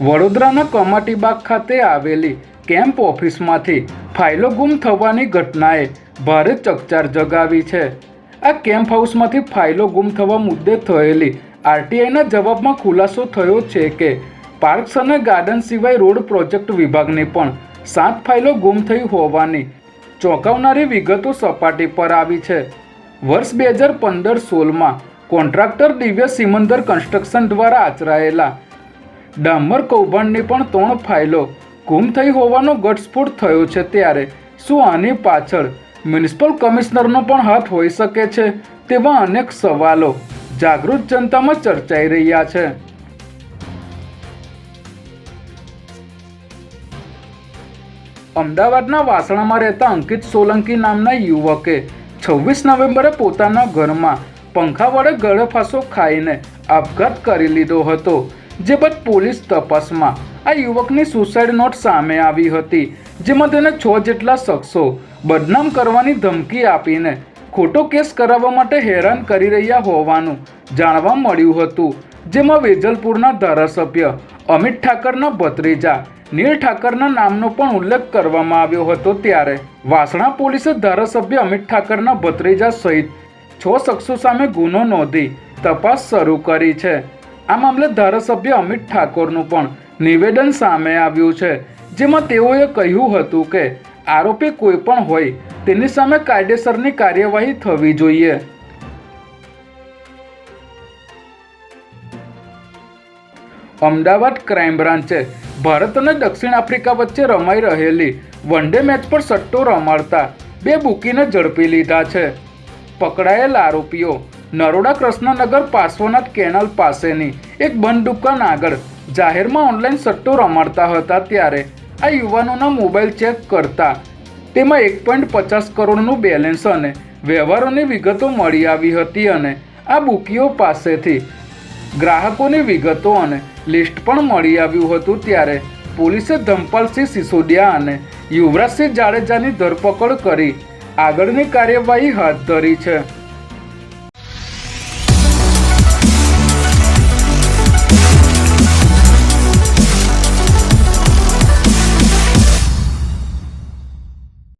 વડોદરાના કમાટીબાગ ખાતે આવેલી કેમ્પ ઓફિસમાંથી ફાઇલો ગુમ થવાની ઘટનાએ ભારે ચકચાર જગાવી છે. આ કેમ્પ હાઉસમાંથી ફાઇલો ગુમ થવા મુદ્દે થયેલી આરટીઆઈના જવાબમાં ખુલાસો થયો છે કે પાર્ક્સ અને ગાર્ડન સિવાય રોડ પ્રોજેક્ટ વિભાગની પણ સાત ફાઇલો ગુમ થઈ હોવાની ચોંકાવનારી વિગતો સપાટી પર આવી છે. વર્ષ બે હજાર પંદર સોળમાં કોન્ટ્રાક્ટર દિવ્ય સિમંદર કન્સ્ટ્રક્શન દ્વારા આચરાયેલા ડામર કૌભાંડની પણ ત્રણ ફાઇલો ગુમ થઈ હોવાનો ઘટસ્ફોટ થયો છે ત્યારે શું આની પાછળ મ્યુનિસિપલ કમિશનરનો પણ હાથ હોઈ શકે છે તેવા અનેક સવાલો જાગૃત જનતામાં ચર્ચાઈ રહ્યા છે. અમદાવાદના વાસણામાં રહેતા અંકિત સોલંકી નામના યુવકે છવ્વીસ નવેમ્બરે પોતાના ઘરમાં પંખા વડે ગળેફાંસો ખાઈને આપઘાત કરી લીધો હતો. જે બાદ પોલીસ તપાસમાં આ યુવકની સુસાઇડ નોટ સામે આવી હતી, જેમાં તેને છ જેટલા શખ્સો બદનામ કરવાની ધમકી આપીને ખોટો કેસ કરાવવા માટે હેરાન કરી રહ્યા હોવાનું જાણવા મળ્યું હતું. જેમાં વેજલપુરના ધારાસભ્ય અમિત ઠાકરના ભત્રીજા નીલ ઠાકરના નામનો પણ ઉલ્લેખ કરવામાં આવ્યો હતો ત્યારે. વાસણા પોલીસે ધારાસભ્ય અમિત ઠાકરના ભત્રીજા સહિત છ શખ્સો સામે ગુનો નોંધી તપાસ શરૂ કરી છે. આ મામલે ધારાસભ્ય અમિત ઠાકોરનું પણ નિવેદન સામે આવ્યું છે, જેમાં તેઓએ કહ્યું હતું કે આરોપી કોઈ પણ હોય તેની સામે કાયદેસરની કાર્યવાહી થવી જોઈએ. અમદાવાદ ક્રાઇમ બ્રાન્ચે ભારત અને દક્ષિણ આફ્રિકા વચ્ચે રમાઈ રહેલી વન ડે મેચ પર સટ્ટો રમાડતા બે બુકીને ઝડપી લીધા છે. પકડાયેલ આરોપીઓ નરોડા કૃષ્ણનગર પાર્શ્વનાથ કેનાલ પાસેની એક બંધ દુકાન આગળ જાહેરમાં ઓનલાઈન સટ્ટો રમાડતા હતા ત્યારે આ યુવાનોના મોબાઈલ ચેક કરતા તેમાં એક પોઈન્ટ પચાસ કરોડનું બેલેન્સ અને વ્યવહારોની વિગતો મળી આવી હતી અને આ બુકીઓ પાસેથી ગ્રાહકોની વિગતો અને લિસ્ટ પણ મળી આવ્યું હતું ત્યારે પોલીસે ધમપાલસિંહ સિસોદિયા અને યુવરાજસિંહ જાડેજાની ધરપકડ કરી આગળની કાર્યવાહી હાથ ધરી છે.